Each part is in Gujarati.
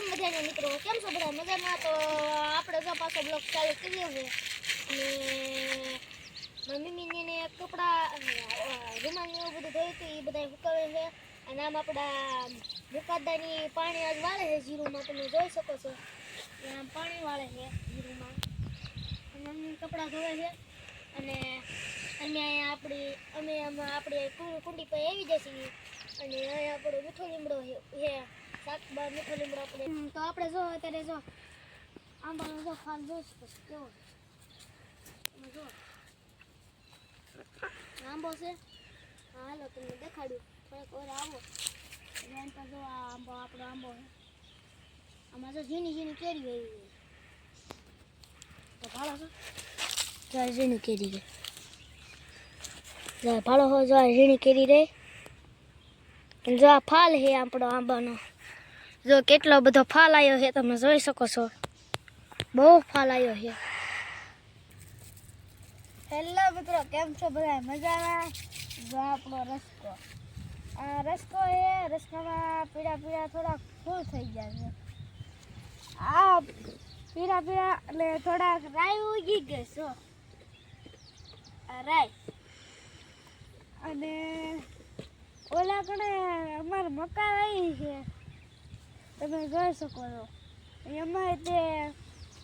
રામ બધાને મિત્રો કેમ છો બધા? મજામાં? તો આપણે જો પાછો બ્લોગ ચાલુ કર્યો છે અને મમ્મીને કપડાં રૂમાલ એવું બધું ધોયું હતું એ બધા સુકાવે છે. અને આમ આપણા મુકાદાની પાણી આજ વાળે છે જીરુમાં તમે જોઈ શકો છો. આમ પાણી વાળે છે જીરુમાં મમ્મી કપડાં ધોવે છે. અને અમે અહીંયા આપણી, અમે આમાં આપણી કુંડી પર આવી જશે. અને અહીંયા આપણો મીઠો લીમડો છે તો આપણે જો અત્યારે જો આંબાનો જો ફાલ છો કેવો? જો. આંબો છે? હાલો, તમને દેખાડ્યું પણ ઓર આવો. ધ્યાન પર જો આ આંબો, આપણો આંબો છે. આમાં જો ઝીણી ઝીણી કેરી હોય તો ભાળો છો જો ઝીણી કેરી છે. જો ભાળો હો, જો ઝીણી કેરી રે. જો આ ફાલ છે આપણો આંબાનો. જો કેટલો બધો ફાલ આવ્યો છે, તમે જોઈ શકો છો. બહુ ફાલ આવ્યો છે. હેલો મિત્રો, કેમ છો બધા? મજામાં? જો આપણો રસ્કો. આ રસ્કો એ રસ્કામાં પીળા પીળા થોડા ફૂલ થઈ ગયા છે. આ પીળા પીળા એટલે થોડાક રાય ઉગી ગઈ છો રાય અને ઓલા કણે અમારે મકા આવી છે. તમે જોઈ શકો છો. એમાં તે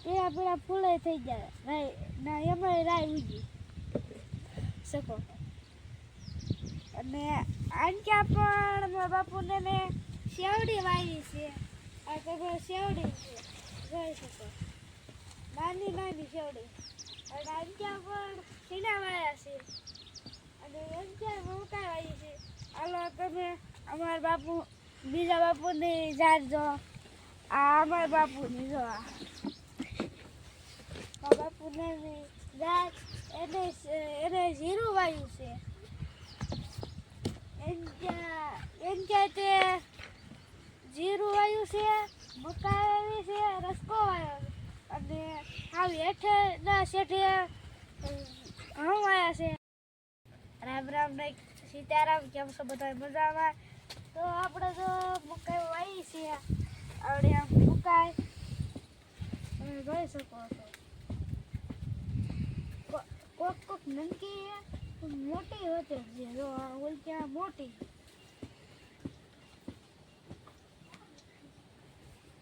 પીળા પીળા ફૂલે થઈ ગયા. રાય ના એમાં રાય ઉગી. શકો. અને આંક્યા પણ મારા બાપુને ને શેવડી વાવી છે. આ તો શેવડી છે. જોઈ શકો. નાની નાની શેવડી. અને આંક્યા પણ સીના વાયા છે. અને આંક્યા મોટા વાવી છે. હાલો, તમે અમારા બાપુ બીજા બાપુની જાત જો. આ અમારા બાપુની જો આ. બાપુને જાત એને એને જીરું વાયું છે. એમ કે તે જીરું વાયું છે મકા છે, રસકો વાયો અને આવી હેઠે ના શેઠે હમ આવ્યા છે. રામ રામ ને સીતારામ, કેમ છો? બધા મજામાં? તો આપણે તો મકાઈ વાવી છે. આપણે આમ મકાઈ. તમે જોઈ શકો છો. કોક કોક નંકી મોટી હોતે છે જો. આ ઓલી ત્યાં મોટી.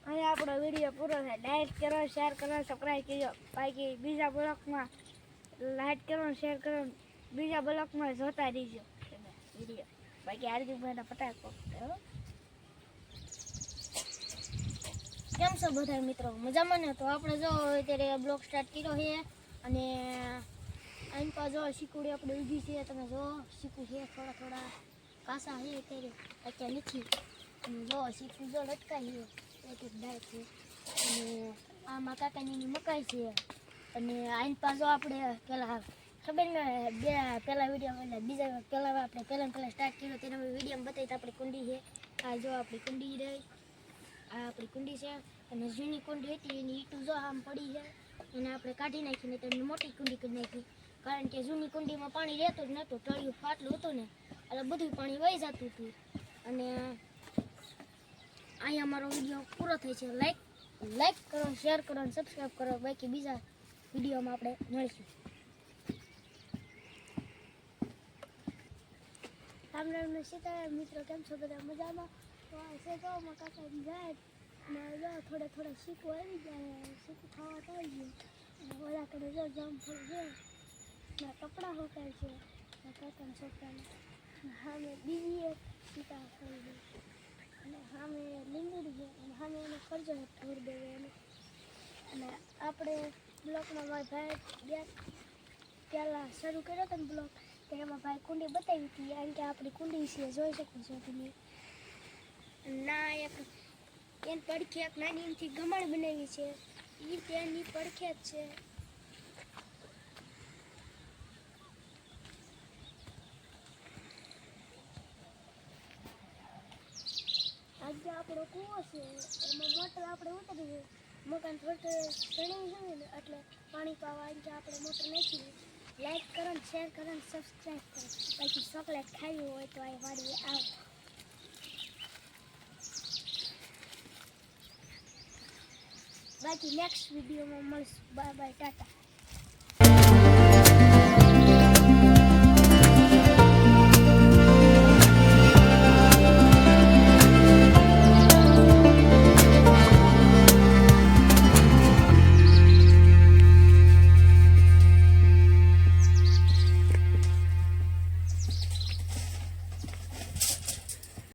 અહીંયા આપણો વીડિયો પૂરો થાય. લાઈક કરો શેર કરો સબસ્ક્રાઈબ કરજો. બાકી બીજા બ્લોકમાં લાઈક કરો શેર કરો. બીજા બ્લોકમાં જોતા રહીજો. વીડિયો. બાકી હાર્દિકભાઈના ફટાકો. કેમ છો બધા મિત્રો? મજામાં ને? તો આપણે જો અત્યારે બ્લોગ સ્ટાર્ટ કર્યો છે અને આઈન પા જો શીકુડી આપણે ઊભી છે, તમે જો શીકુ છે, થોડા થોડા કાસા છે અત્યારે. અત્યારે નથી. જો શીકુ જો લટકાઈ એક એક ડાળ છે. અને આમાં કાકાની મકાઈ છે. અને આઈન પા આપણે પેલા ખબર ને બે પેલા વીડિયો એટલે બીજા પેલા આપણે પહેલા પહેલાં સ્ટાર્ટ કર્યો, તેનો વીડિયો બતાવી આપણી કુંડી છે. આ જો આપણી કુંડી રહી આ આપણી કુંડી છે. અને જૂની કુંડી હતી, એની ઈટું જો આમ પડી છે. એને આપણે કાઢી નાખીને તેની મોટી કુંડી કરી નાખી. કારણ કે જૂની કુંડીમાં પાણી રહેતું જ નહોતું ટળિયું ફાટલું હતું ને, એટલે બધું પાણી વહી જતું હતું. અને અહીંયા મારો વીડિયો પૂરો થાય છે. લાઈક લાઈક કરો શેર કરો અને સબસ્ક્રાઈબ કરો. બાકી બીજા વિડીયોમાં આપણે મળીશું. રામ રામ ને મિત્રો કેમ છો બધા મજામાં તો છે તો અમારા કાકાની જાય અને જો થોડા થોડા શીખવું આવી જાય શીખું ખાવા આવી ગયું અને ઓલા કરે જો જામફળ છે ને કપડાં હોકાય છે ને કાકાના છોકરાને સામે બીજી એક સીતાફળ દે અને સામે લીંબુડી છે અને સામે એને કરજો ઢોર દેવે એને અને આપણે બ્લોકમાં મારા ભાઈ ગયા પહેલાં શરૂ કર્યો હતો ને બ્લોક તો એમાં ભાઈ કુંડી બતાવી હતી, કારણ કે આપણી કુંડી છે, જોઈ શકો છો તમે. ના, એક એન પડખે એક નાની એમથી ગમણ બનાવી છે. એ તેની પડખે જ છે. આજે આપણો કૂવો છે, એમાં મોટર આપણે ઉતરી મકાન ફરતે ચણી છે ને, એટલે પાણી પાવા આજે આપણે મોટર નાખી લાઈક કરો ને શેર કરો ને સબસ્ક્રાઈબ કરો. પછી ચોકલેટ ખાવી હોય તો આ વાળીએ આવો. બાકી નેક્સ્ટ વિડીયોમાં મળશું. Bye bye ta-ta.